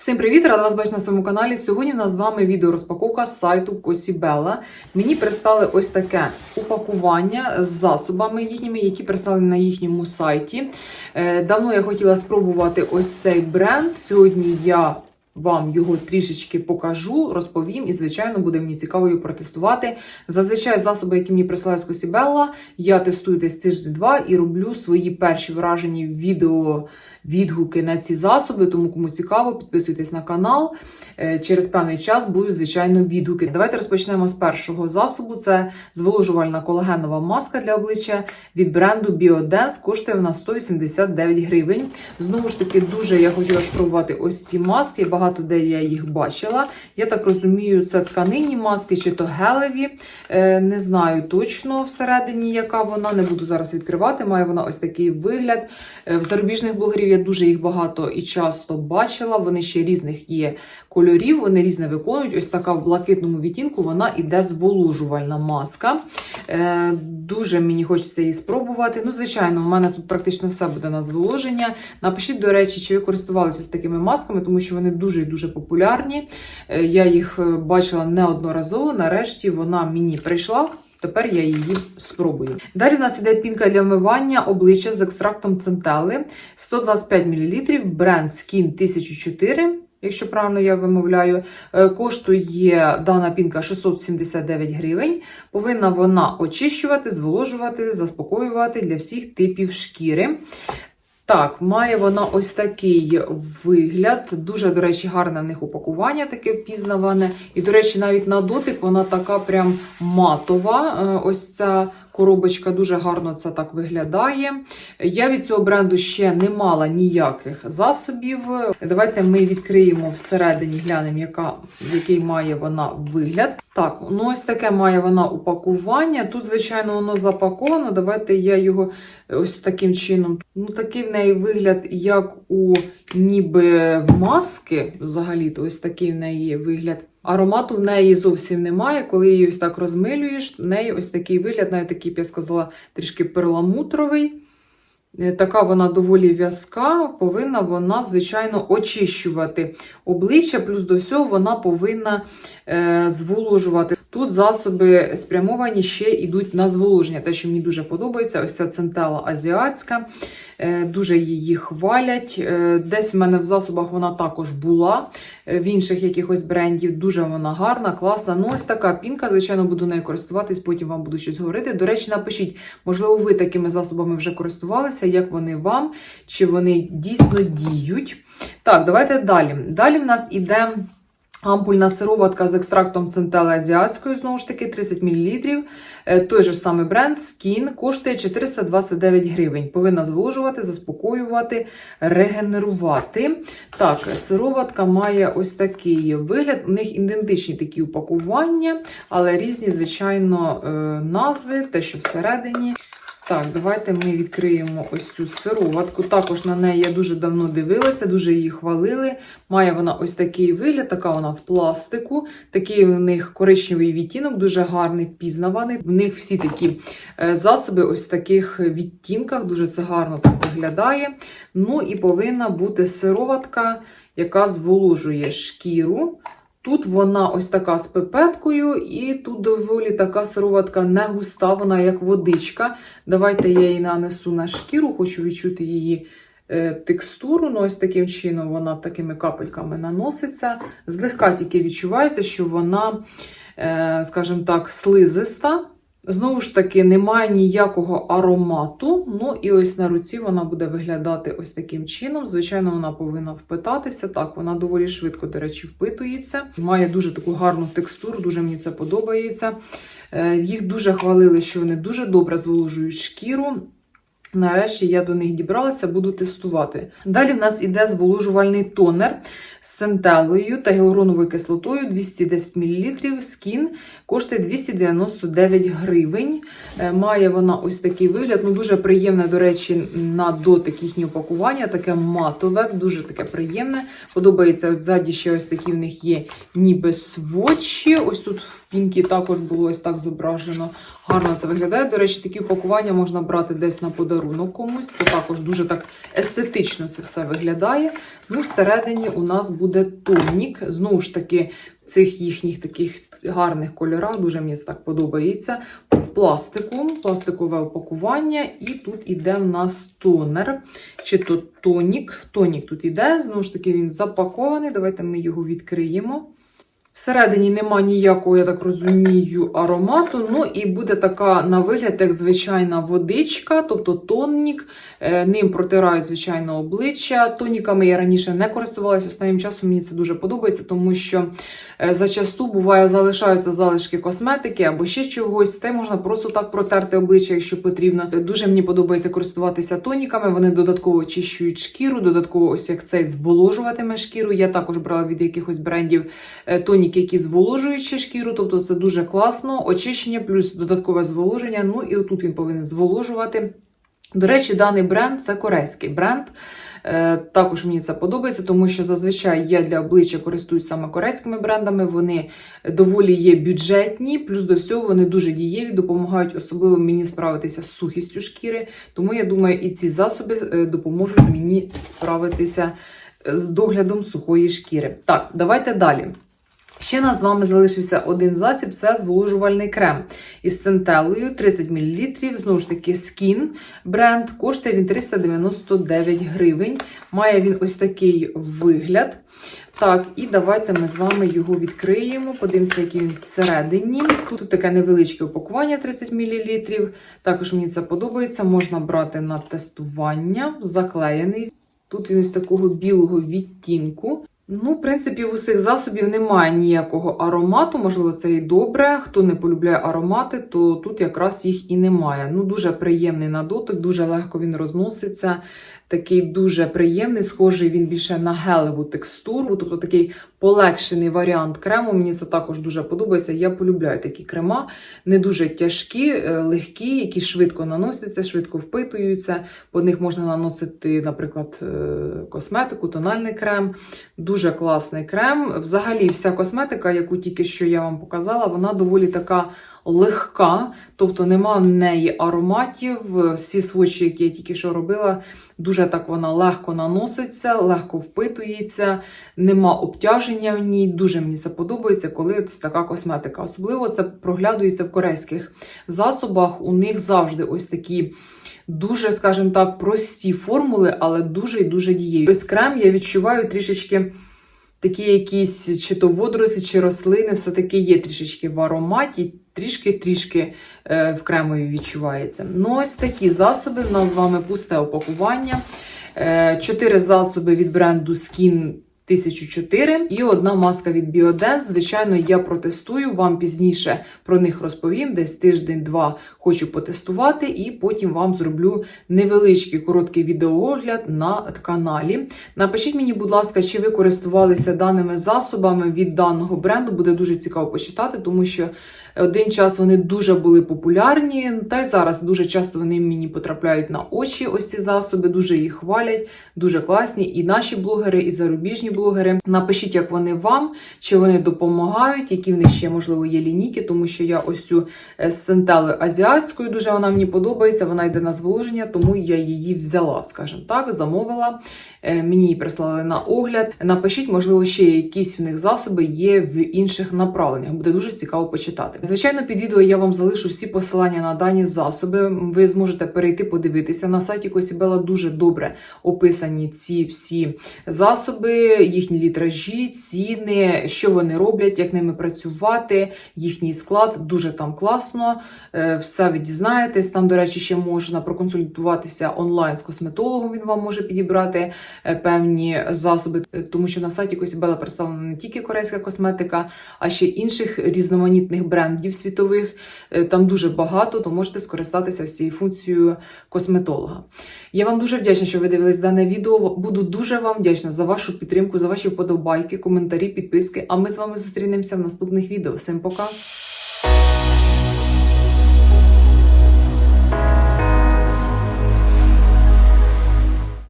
Всім привіт! Рада вас бачити на своєму каналі. Сьогодні в нас з вами відео розпаковка з сайту Косібела. Мені прислали ось таке упакування з засобами їхніми, які прислали на їхньому сайті. Е, Давно я хотіла спробувати ось цей бренд. Сьогодні я вам його трішечки покажу, розповім і, звичайно, буде мені цікаво його протестувати. Зазвичай засоби, які мені прислали з Косібелла, я тестую десь тиждень-два і роблю свої перші вражені відео відгуки на ці засоби. Тому кому цікаво, підписуйтесь на канал. Е, Через певний час будуть, звичайно, відгуки. Давайте розпочнемо з першого засобу. Це зволожувальна колагенова маска для обличчя від бренду BioDance. Коштує вона 189 гривень. Знову ж таки, дуже я хотіла спробувати ось ці маски. Багато де я їх бачила. Я так розумію, це тканинні маски чи то гелеві. Е, Не знаю точно всередині, яка вона. Не буду зараз відкривати. Має вона ось такий вигляд. Е, В зарубіжних блогерів я дуже їх багато і часто бачила. Вони ще різних є кольорів, вони різне виконують. Ось така в блакитному відтінку вона іде зволожувальна маска. Е, Дуже мені хочеться її спробувати. Ну, звичайно, в мене тут практично все буде на зволоження. Напишіть, до речі, чи ви користувалися з такими масками, тому що вони дуже і дуже популярні. Е, Я їх е, бачила неодноразово. Нарешті вона мені прийшла. Тепер я її спробую. Далі в нас іде пінка для вмивання обличчя з екстрактом центели 125 мл, бренд Skin 1004. Якщо правильно я вимовляю, Е, коштує дана пінка 679 гривень. Повинна вона очищувати, зволожувати, заспокоювати для всіх типів шкіри. Так, має вона ось такий вигляд. Дуже, до речі, гарне в них упакування, таке впізнаване. І, до речі, навіть на дотик вона така прям матова. Е, Ось ця коробочка дуже гарно це так виглядає. Я від цього бренду ще не мала ніяких засобів. Давайте ми відкриємо всередині, глянемо, яка, який має вона вигляд. Так, ну ось таке має вона упакування. Тут, звичайно, воно запаковано. Давайте я його ось таким чином. Ну, такий в неї вигляд, як у ніби в маски. Взагалі-то ось такий в неї вигляд. Аромату в неї зовсім немає. Коли її ось так розмилюєш, в неї ось такий вигляд, навіть такий, б я сказала, трішки перламутровий. Е, Така вона доволі в'язка, повинна вона, звичайно, очищувати обличчя, плюс до всього вона повинна е, зволожувати. Тут засоби спрямовані ще йдуть на зволоження. Те, що мені дуже подобається, ось ця центела азіатська. Е, Дуже її хвалять. Е, Десь в мене в засобах вона також була. Е, В інших якихось брендів дуже вона гарна, класна. Ну, ось така пінка, звичайно, буду нею користуватись, потім вам буду щось говорити. До речі, напишіть, можливо, ви такими засобами вже користувалися, як вони вам, чи вони дійсно діють. Так, давайте далі. Далі в нас іде. Ампульна сироватка з екстрактом центели азіатської, знову ж таки, 30 мл. Е, Той же самий бренд Skin коштує 429 гривень. Повинна зволожувати, заспокоювати, регенерувати. Так, сироватка має ось такий вигляд. У них ідентичні такі упакування, але різні, звичайно, е, назви, те, що всередині. Так, давайте ми відкриємо ось цю сироватку. Також на неї я дуже давно дивилася, дуже її хвалили. Має вона ось такий вигляд, така вона в пластику. Такий у них коричневий відтінок, дуже гарний, впізнаваний. В них всі такі е, засоби, ось в таких відтінках, дуже це гарно так виглядає. Ну і повинна бути сироватка, яка зволожує шкіру. Тут вона ось така з пипеткою, і тут доволі така сироватка не густа, вона як водичка. Давайте я її нанесу на шкіру, хочу відчути її е, текстуру. Ну, ось таким чином вона такими капельками наноситься. Злегка тільки відчувається, що вона, е, скажімо так, слизиста. Знову ж таки, немає ніякого аромату. Ну і ось на руці вона буде виглядати ось таким чином. Звичайно, вона повинна впитатися. Так, вона доволі швидко, до речі, впитується. Має дуже таку гарну текстуру, дуже мені це подобається. Е, Їх дуже хвалили, що вони дуже добре зволожують шкіру. Нарешті я до них дібралася, буду тестувати. Далі в нас іде зволожувальний тонер з центелою та гіалуроновою кислотою 210 мл. Скін коштує 299 гривень. Е, Має вона ось такий вигляд. Ну, дуже приємне, до речі, на дотик їхнє упакування, таке матове, дуже таке приємне. Подобається от ззаді ще ось такі в них є ніби сводчі. Ось тут в пінкі також було ось так зображено Гарно це виглядає. До речі, такі упакування можна брати десь на подарунок комусь. Це також дуже так естетично це все виглядає. Ну, всередині у нас буде тонік. Знову ж таки, в цих їхніх таких гарних кольорах. Дуже мені так подобається. В пластику, пластикове упакування, і тут іде в нас тонер. Чи то тонік. Тонік тут іде. Знову ж таки, він запакований. Давайте ми його відкриємо. Всередині нема ніякого, я так розумію, аромату. Ну і буде така на вигляд, як звичайна водичка, тобто тонік. Е, Ним протирають, звичайно, обличчя. Тоніками я раніше не користувалася. Останнім часом мені це дуже подобається, тому що е, зачасту буває, залишаються залишки косметики або ще чогось. Те можна просто так протерти обличчя, якщо потрібно. Дуже мені подобається користуватися тоніками. Вони додатково очищують шкіру, додатково ось як цей зволожуватиме шкіру. Я також брала від якихось брендів е, тоніки, які зволожують шкіру, тобто це дуже класно. Очищення плюс додаткове зволоження. Ну і отут він повинен зволожувати. До речі, даний бренд це корейський бренд. Е, Також мені це подобається, тому що зазвичай я для обличчя користуюсь саме корейськими брендами. Вони доволі є бюджетні, плюс до всього вони дуже дієві, допомагають особливо мені справитися з сухістю шкіри. Тому я думаю, і ці засоби е, допоможуть мені справитися з доглядом сухої шкіри. Так, давайте далі. Ще нас з вами залишився один засіб це зволожувальний крем із центелою 30 мл. Знову ж таки, Skin бренд. Коштує він 399 гривень. Має він ось такий вигляд. Так, і давайте ми з вами його відкриємо. Подивимося, який він всередині. Тут таке невеличке упакування 30 мл. Також мені це подобається. Можна брати на тестування, заклеєний. Тут він ось такого білого відтінку. Ну, в принципі, в усіх засобів немає ніякого аромату. Можливо, це і добре. Хто не полюбляє аромати, то тут якраз їх і немає. Ну, дуже приємний на дотик, дуже легко він розноситься. Такий дуже приємний, схожий він більше на гелеву текстуру, тобто такий полегшений варіант крему. Мені це також дуже подобається. Я полюбляю такі крема, не дуже тяжкі, е, легкі, які швидко наносяться, швидко впитуються. По них можна наносити, наприклад, е, косметику, тональний крем. Дуже класний крем. Взагалі, вся косметика, яку тільки що я вам показала, вона доволі така легка, тобто нема в неї ароматів. Всі свочі, які я тільки що робила, дуже так вона легко наноситься, легко впитується, нема обтяження в ній. Дуже мені це подобається, коли ось така косметика. Особливо це проглядується в корейських засобах. У них завжди ось такі. Дуже, скажімо так, прості формули, але дуже і дуже дієві. Ось крем я відчуваю трішечки такі якісь чи то водорослі, чи рослини, все-таки є трішечки в ароматі, трішки-трішки е, в кремові відчувається. Ну, ось такі засоби. У нас з вами пусте опакування. Е, Чотири засоби від бренду Skin 1004 і одна маска від Biodense. Звичайно, я протестую, вам пізніше про них розповім. Десь тиждень-два хочу потестувати, і потім вам зроблю невеличкий короткий відеоогляд на каналі. Напишіть мені, будь ласка, чи ви користувалися даними засобами від даного бренду. Буде дуже цікаво почитати, тому що один час вони дуже були популярні, та й зараз дуже часто вони мені потрапляють на очі. Ось ці засоби, дуже їх хвалять, дуже класні. І наші блогери, і зарубіжні блогери. Напишіть, як вони вам, чи вони допомагають, які в них ще можливо є лінійки, тому що я ось цю е, з центелою азіатською дуже вона мені подобається. Вона йде на зволоження, тому я її взяла, скажімо так, замовила. Е, Мені її прислали на огляд. Напишіть, можливо, ще якісь в них засоби є в інших направленнях. Буде дуже цікаво почитати. Звичайно, під відео я вам залишу всі посилання на дані засоби. Ви зможете перейти подивитися. На сайті Косібела дуже добре описані ці всі засоби, їхні літражі, ціни, що вони роблять, як ними працювати, їхній склад. Дуже там класно. Е, Все ви дізнаєтесь. Там, до речі, ще можна проконсультуватися онлайн з косметологом. Він вам може підібрати певні засоби, Е, тому що на сайті Косібела представлена не тільки корейська косметика, а ще інших різноманітних брендів світових. Е, Там дуже багато, то можете скористатися ось цією функцією косметолога. Я вам дуже вдячна, що ви дивились дане відео. Буду дуже вам вдячна за вашу підтримку, за ваші вподобайки, коментарі, підписки. А ми з вами зустрінемося в наступних відео. Всім пока!